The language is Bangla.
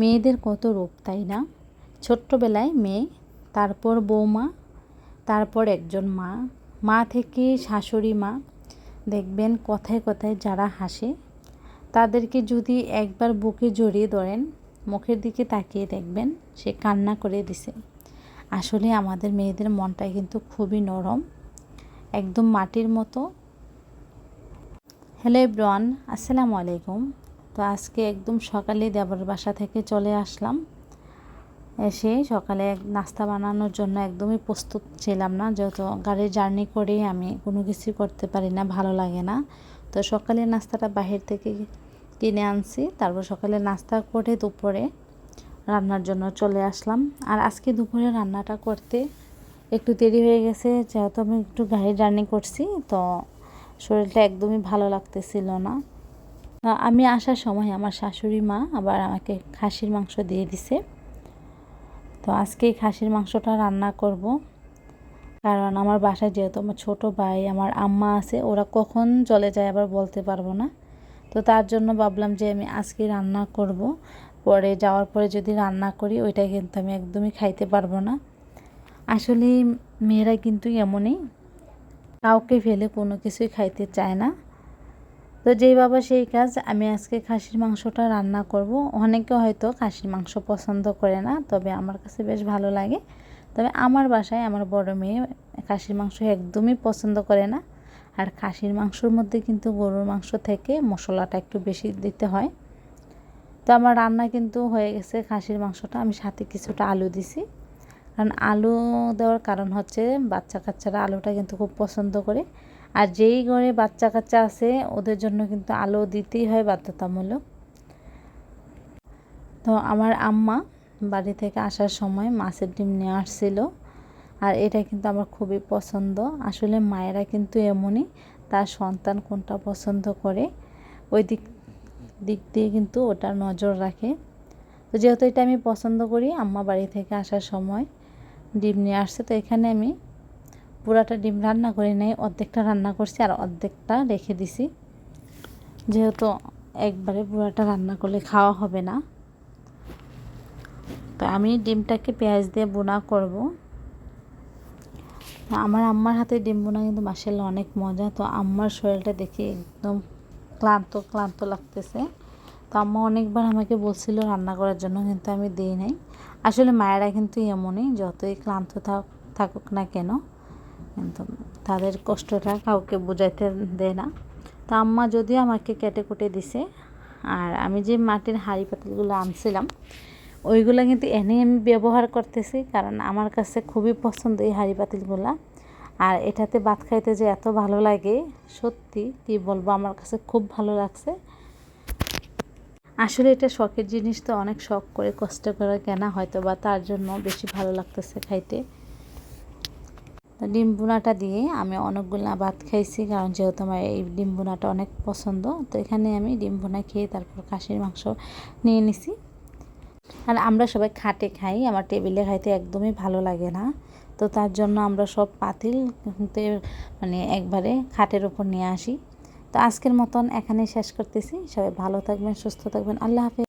মেয়েদের কত রূপ, তাই না? ছোট্টবেলায় মেয়ে, তারপর বৌমা, তারপর একজন মা মা থেকে শাশুড়ি মা। দেখবেন কথায় কথায় যারা হাসে, তাদেরকে যদি একবার বুকে জড়িয়ে ধরেন, মুখের দিকে তাকিয়ে দেখবেন, সে কান্না করে দিছে। আসলে আমাদের মেয়েদের মনটা কিন্তু খুবই নরম, একদম মাটির মতো। হ্যালো এব্রন আসসালামু আলাইকুম। তো আজকে একদম সকালে দেবর বাসা থেকে চলে আসলাম। এসে সকালে নাস্তা বানানোর জন্য একদমই প্রস্তুত ছিলাম না। যেহেতু গাড়ির জার্নি করে, আমি কোনো কিছু করতে পারি না, ভালো লাগে না। তো সকালে নাস্তাটা বাহির থেকে কিনে আনছি। তারপর সকালে নাস্তা করে দুপুরে রান্নার জন্য চলে আসলাম। আর আজকে দুপুরে রান্নাটা করতে একটু দেরি হয়ে গেছে, যেহেতু আমি একটু গাড়ি জার্নি করছি, তো শরীরটা একদমই ভালো লাগতেছিল না। আমি আসার সময় আমার শাশুড়ি মা আবার আমাকে খাসির মাংস দিয়ে দিছে। তো আজকে খাসির মাংসটা রান্না করব। কারণ আমার বাসায় যেহেতু আমার ছোটো ভাই, আমার আম্মা আছে, ওরা কখন চলে যায় আবার বলতে পারব না। তো তার জন্য ভাবলাম যে আমি আজকে রান্না করব। পরে যাওয়ার পরে যদি রান্না করি, ওইটা কিন্তু আমি একদমই খাইতে পারব না। আসলে মেয়েরা কিন্তু এমনই, কাউকে ফেলে কোনো কিছুই খাইতে চায় না। তো যেই বাবা সেই কাজ, আমি আজকে খাসির মাংসটা রান্না করব। অনেকে হয়তো খাসির মাংস পছন্দ করে না, তবে আমার কাছে বেশ ভালো লাগে। তবে আমার বাসায় আমার বড় মেয়ে খাসির মাংস একদমই পছন্দ করে না। আর খাসির মাংসর মধ্যে কিন্তু গরুর মাংস থেকে মশলাটা একটু বেশি দিতে হয়। তো আমার রান্না কিন্তু হয়ে গেছে খাসির মাংসটা। আমি সাথে কিছুটা আলু দিছি। কারণ আলু দেওয়ার কারণ হচ্ছে বাচ্চা কাচ্চারা আলুটা কিন্তু খুব পছন্দ করে। আর যেই ঘরে বাচ্চা কাচ্চা আছে, ওদের জন্য কিন্তু আলো দিতেই হয় বাধ্যতামূলক। তো আমার আম্মা বাড়ি থেকে আসার সময় মাছের ডিম নিয়ে আসছিল। আর এটা কিন্তু আমার খুবই পছন্দ। আসলে মায়েরা কিন্তু এমনই, তার সন্তান কোনটা পছন্দ করে, ওই দিক দিক দিয়ে কিন্তু ওটা নজর রাখে। তো যেহেতু এটা আমি পছন্দ করি, আম্মা বাড়ি থেকে আসার সময় ডিম নিয়ে আসছে, তো এখানে আমি পুরাটা ডিম রান্না করে নেই, অর্ধেকটা রান্না করছি আর অর্ধেকটা রেখে দিছি। যেহেতু একবারে পুরাটা রান্না করলে খাওয়া হবে না। তো আমি ডিমটাকে পেঁয়াজ দিয়ে বোনা করব। আমার আম্মার হাতে ডিম বোনা কিন্তু মাসাল্লাহ অনেক মজা। তো আম্মার শরীরটা দেখি একদম ক্লান্ত ক্লান্ত লাগতেছে। তো আম্মা অনেকবার আমাকে বলছিল রান্না করার জন্য, কিন্তু আমি দিই নাই। আসলে মায়েরা কিন্তু এমনই, যতই ক্লান্ত থাক, থাকুক না কেন কিন্তু তাদের কষ্টটা কাউকে বোঝাইতে দেয় না। তো আম্মা যদিও আমাকে কেটে কুটে দিছে, আর আমি যে মাটির হাঁড়ি পাতিলগুলো আনছিলাম, ওইগুলো কিন্তু এনে আমি ব্যবহার করতেছি, কারণ আমার কাছে খুবই পছন্দ এই হাঁড়ি পাতিলগুলা। আর এটাতে ভাত খাইতে যে এত ভালো লাগে, সত্যি কি বলব, আমার কাছে খুব ভালো লাগছে। আসলে এটা শখের জিনিস তো অনেক শখ করে কষ্ট করে কেনা হয়তো বা তার জন্য বেশি ভালো লাগতেছে খাইতে। ডিম বোনাটা দিয়ে আমি অনেকগুলো ভাত খাইছি, কারণ যেহেতু আমার এই ডিম বোনাটা অনেক পছন্দ, তো এখানে আমি ডিম বোনা খেয়ে তারপর খাসির মাংস নিয়ে নিছি। আর আমরা সবাই খাটে খাই, আমার টেবিলে খাইতে একদমই ভালো লাগে না। তো তার জন্য আমরা সব পাতিল মানে একবারে খাটের ওপর নিয়ে আসি। তো আজকের মতন এখানেই শেষ করতেছি, সবাই ভালো থাকবেন, সুস্থ থাকবেন, আল্লাহ হাফিজ।